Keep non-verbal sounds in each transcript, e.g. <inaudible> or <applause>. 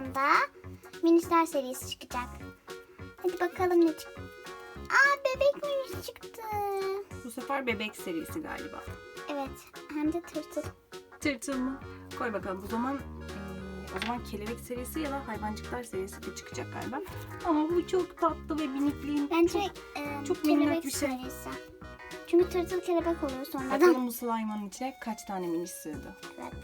anda minisler serisi çıkacak. Hadi bakalım ne çık. Aa bebek minis çıktı. Bu sefer bebek serisi galiba. Evet hem de tırtıl. Tırtıl mı? Koy bakalım. Bu zaman eee, o zaman kelebek serisi ya da hayvancıklar serisi de çıkacak galiba. Ama bu çok tatlı ve minikliğin. Bence e, çok kelebek bir şey. serisi. Çünkü tırtıl kelebek oluyor sonradan. Bakalım bu slime'ın içine kaç tane minis sığdı. Evet.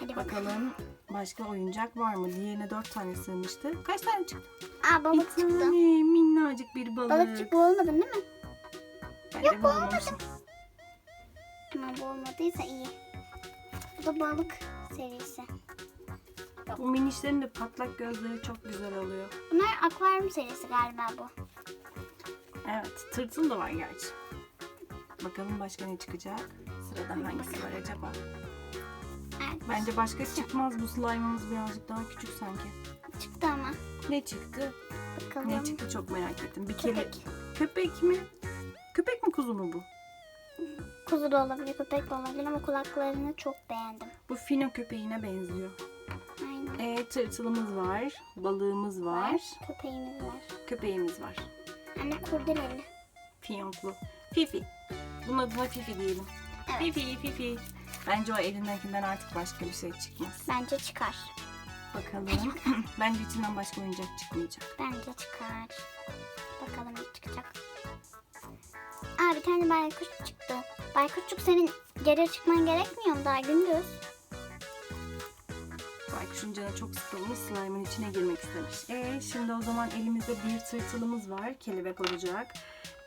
Hadi bakalım. Bakalım başka oyuncak var mı? Diğerine dört tane sığmıştı. Kaç tane çıktı? Aa balık bir çıktı. tane minnacık bir balık. Balıkçık bu olmadın değil mi? Bence Yok, bu bulamamışım. Ama bu olmadıysa iyi. Bu da balık serisi. Bu minişlerin de patlak gözleri çok güzel oluyor. Bunlar akvaryum serisi galiba bu. Evet, tırtıl da var gerçi. Bakalım başka ne çıkacak? Sırada hangisi var acaba? Bence başka çıkmaz. Bu slime'ımız birazcık daha küçük sanki. Çıktı ama. Ne çıktı? Bakalım. Ne çıktı çok merak ettim. Bir kere Köpek. köpek mi? Köpek mi kuzu mu bu? Kuzu da olabilir, köpek de olabilir ama kulaklarını çok beğendim. Bu fino köpeğine benziyor. Aynen. E, tırtılımız var, balığımız var, Köpeğimiz var. köpeğimiz var. Anne kurdeleli. Fiyonklu. Fifi. Bunun adına Fifi diyelim. Evet. Fifi, Fifi. Bence o elindekinden artık başka bir şey çıkmaz. Bence çıkar. Bakalım. <laughs> Bence içinden başka oyuncak çıkmayacak. Bence çıkar. Bakalım ne çıkacak. Aa bir tane baykuş çıktı. Baykuşçuk senin gece çıkman gerekmiyor mu daha gündüz? Baykuşun canı çok sıkılmış slime'ın içine girmek istemiş. E şimdi o zaman elimizde bir tırtılımız var. Kelebek olacak.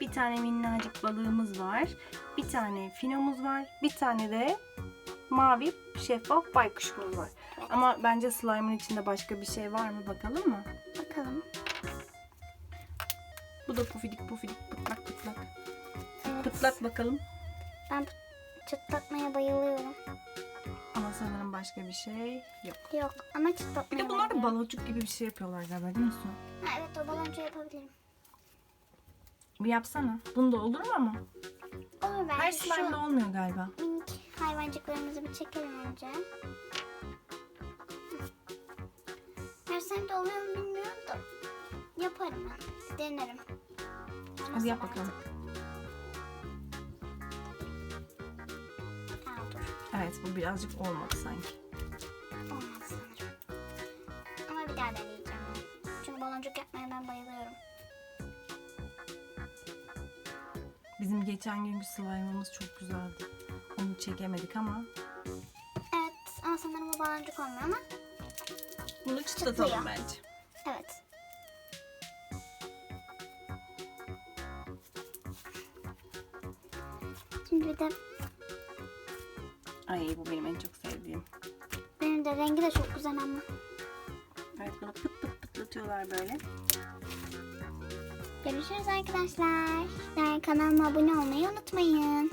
Bir tane minnacık balığımız var. Bir tane finomuz var. Bir tane de mavi şeffaf baykuşumuz var. Ama bence slime'ın içinde başka bir şey var mı bakalım mı? Bakalım. Bu da pufidik pufidik pıtlak pıtlak. Evet. Pıtlat bakalım. Ben çıtlatmaya bayılıyorum. Ama sanırım başka bir şey yok. Yok ama çıtlatmaya Bir de bunlar da balocuk gibi bir şey yapıyorlar galiba değil mi Su? Ha, evet o baloncu yapabilirim. Bir yapsana. Bunda olur mu ama? Olur Her bence slime'da olmuyor galiba. minik hayvancıklarımızı bir çekelim önce. Her sende oluyor mu bilmiyorum da. Yaparım ben. Denerim. Hadi yap bakalım. Aa. Evet bu birazcık olmadı sanki. Olmaz sanırım. Ama bir daha deneyeceğim. Çünkü baloncuk yapmaya ben bayılıyorum. Bizim geçen günkü slime'ımız çok güzeldi. Onu çekemedik ama Evet ama sanırım bu baloncuk olmuyor ama bunu Çıtlıyor. çıtlatalım bence. evet. Şimdi bir de Ay bu benim en çok sevdiğim. benim de rengi de çok güzel ama. Evet bunu pıt pıt pıtlatıyorlar böyle. Görüşürüz arkadaşlar. Kanalıma abone olmayı unutmayın.